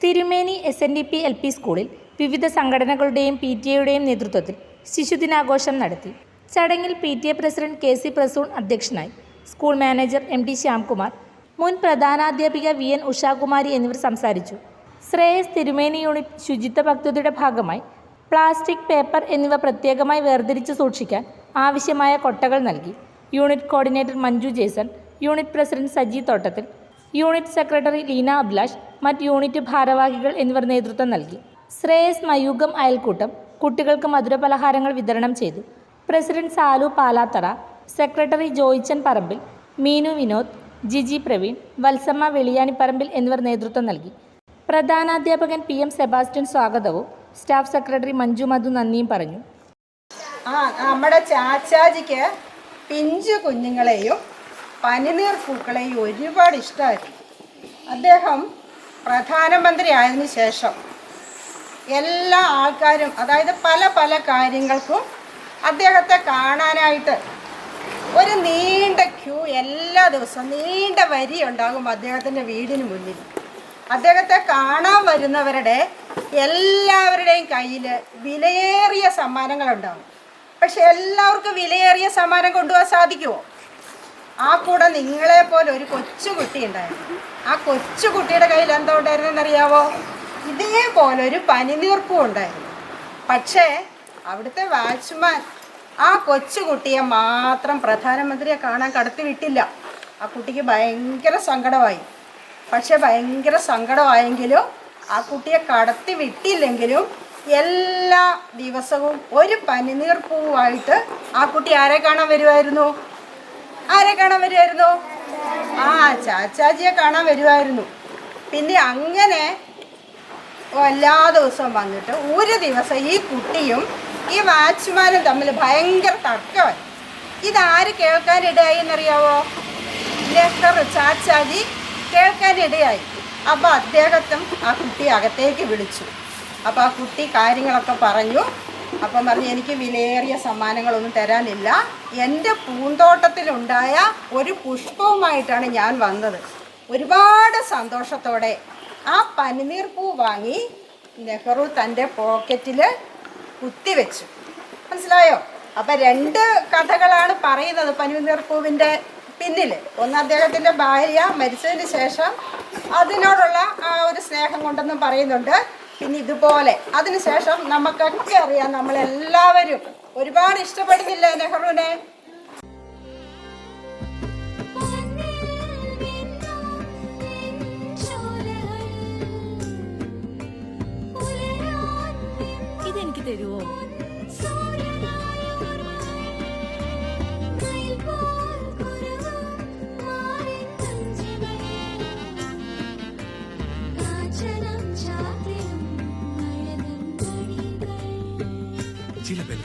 Thirumeni S N D P L P സ്കൂളിൽ വിവിധ സംഘടനകളുടെയും പി ടി എയുടെയും നേതൃത്വത്തിൽ ശിശുദിനാഘോഷം നടത്തി. ചടങ്ങിൽ P T A president K C Prasoon അധ്യക്ഷനായി school manager M T Shyamkumar മുൻ പ്രധാനാധ്യാപിക വി എൻ ഉഷാകുമാരി എന്നിവർ സംസാരിച്ചു. ശ്രേയസ് തിരുമേനി യൂണിറ്റ് ശുചിത്വ പദ്ധതിയുടെ ഭാഗമായി പ്ലാസ്റ്റിക് പേപ്പർ എന്നിവ പ്രത്യേകമായി വേർതിരിച്ച് സൂക്ഷിക്കാൻ ആവശ്യമായ കൊട്ടകൾ നൽകി. Unit coordinator Manju Jason unit president Saji Thottathil unit secretary Leena Abhilash മറ്റ് യൂണിറ്റ് ഭാരവാഹികൾ എന്നിവർ നേതൃത്വം നൽകി. ശ്രേയസ് മയൂകം അയൽക്കൂട്ടം കുട്ടികൾക്ക് മധുരപലഹാരങ്ങൾ വിതരണം ചെയ്തു. പ്രസിഡന്റ് സാലു പാലാത്തറ സെക്രട്ടറി ജോയിച്ചൻ പറമ്പിൽ മീനു വിനോദ് ജിജി പ്രവീൺ വത്സമ്മ വെളിയാനിപ്പറമ്പിൽ എന്നിവർ നേതൃത്വം നൽകി. പ്രധാനാധ്യാപകൻ പി എം സെബാസ്റ്റ്യൻ സ്വാഗതവും സ്റ്റാഫ് സെക്രട്ടറി മഞ്ജു മധു നന്ദിയും പറഞ്ഞു. ആ നമ്മുടെ ചാച്ചാജിക്ക് പിഞ്ചു കുഞ്ഞുങ്ങളെയും പനിനീർ പൂക്കളെയും ഒരുപാട് ഇഷ്ടമായിരുന്നു അദ്ദേഹം പ്രധാനമന്ത്രി ആയതിനു ശേഷം എല്ലാ ആൾക്കാരും അതായത് പല പല കാര്യങ്ങൾക്കും അദ്ദേഹത്തെ കാണാനായിട്ട് ഒരു നീണ്ട ക്യൂ എല്ലാ ദിവസവും നീണ്ട വരി ഉണ്ടാകും അദ്ദേഹത്തിന്റെ വീടിന് മുന്നിൽ. അദ്ദേഹത്തെ കാണാൻ വരുന്നവരുടെ എല്ലാവരുടെയും കയ്യിൽ വിലയേറിയ സമ്മാനങ്ങളുണ്ടാവും. പക്ഷെ എല്ലാവർക്കും വിലയേറിയ സമ്മാനം കൊണ്ടുപോകാൻ സാധിക്കുമോ ആ കൂടെ നിങ്ങളെ പോലെ ഒരു കൊച്ചുകുട്ടി ഉണ്ടായിരുന്നു. ആ കൊച്ചുകുട്ടിയുടെ കയ്യിൽ എന്താ ഉണ്ടായിരുന്നെന്നറിയാവോ ഇതേപോലെ ഒരു പനിനീർപ്പും ഉണ്ടായിരുന്നു. പക്ഷേ അവിടുത്തെ വാച്ച്മാൻ ആ കൊച്ചുകുട്ടിയെ മാത്രം പ്രധാനമന്ത്രിയെ കാണാൻ കടത്തി വിട്ടില്ല. ആ കുട്ടിക്ക് ഭയങ്കര സങ്കടമായി. പക്ഷെ ഭയങ്കര സങ്കടമായെങ്കിലും ആ കുട്ടിയെ കടത്തി വിട്ടില്ലെങ്കിലും എല്ലാ ദിവസവും ഒരു പനിനീർ പൂവായിട്ട് ആ കുട്ടി ആരെ കാണാൻ വരുമായിരുന്നു ആരെ കാണാൻ വരുമായിരുന്നു ആ ചാച്ചാജിയെ കാണാൻ വരുമായിരുന്നു പിന്നെ അങ്ങനെ എല്ലാ ദിവസവും വന്നിട്ട് ഒരു ദിവസം ഈ കുട്ടിയും ഈ വാച്ച്മാനും തമ്മിൽ ഭയങ്കര തർക്കമായി. ഇതാര് കേൾക്കാനിടയായി എന്നറിയാവോ? നെഹ്റു ചാച്ചാജി കേൾക്കാനിടയായി. അപ്പോൾ അദ്ദേഹത്തും ആ കുട്ടി അകത്തേക്ക് വിളിച്ചു. അപ്പോൾ ആ കുട്ടി കാര്യങ്ങളൊക്കെ പറഞ്ഞു. അപ്പം പറഞ്ഞു എനിക്ക് വിലയേറിയ സമ്മാനങ്ങളൊന്നും തരാനില്ല. എന്റെ പൂന്തോട്ടത്തിലുണ്ടായ ഒരു പുഷ്പവുമായിട്ടാണ് ഞാൻ വന്നത്. ഒരുപാട് സന്തോഷത്തോടെ ആ പനിനീർ പൂ വാങ്ങി നെഹ്റു തന്റെ പോക്കറ്റിൽ കുത്തിവെച്ചു മനസ്സിലായോ? അപ്പം രണ്ട് കഥകളാണ് പറയുന്നത് പനിനീർ പൂവിന്റെ പിന്നിൽ ഒന്ന് അദ്ദേഹത്തിന്റെ ഭാര്യ മരിച്ചതിന് ശേഷം അതിനോടുള്ള ആ ഒരു സ്നേഹം കൊണ്ടെന്നും പറയുന്നുണ്ട്. പിന്നെ ഇതുപോലെ. അതിനുശേഷം നമുക്കൊക്കെ അറിയാം നമ്മളെല്ലാവരും ഒരുപാട് ഇഷ്ടപ്പെടുന്നില്ലേ നെഹ്റുവിനെ? ഇതെനിക്ക് തരുവോ?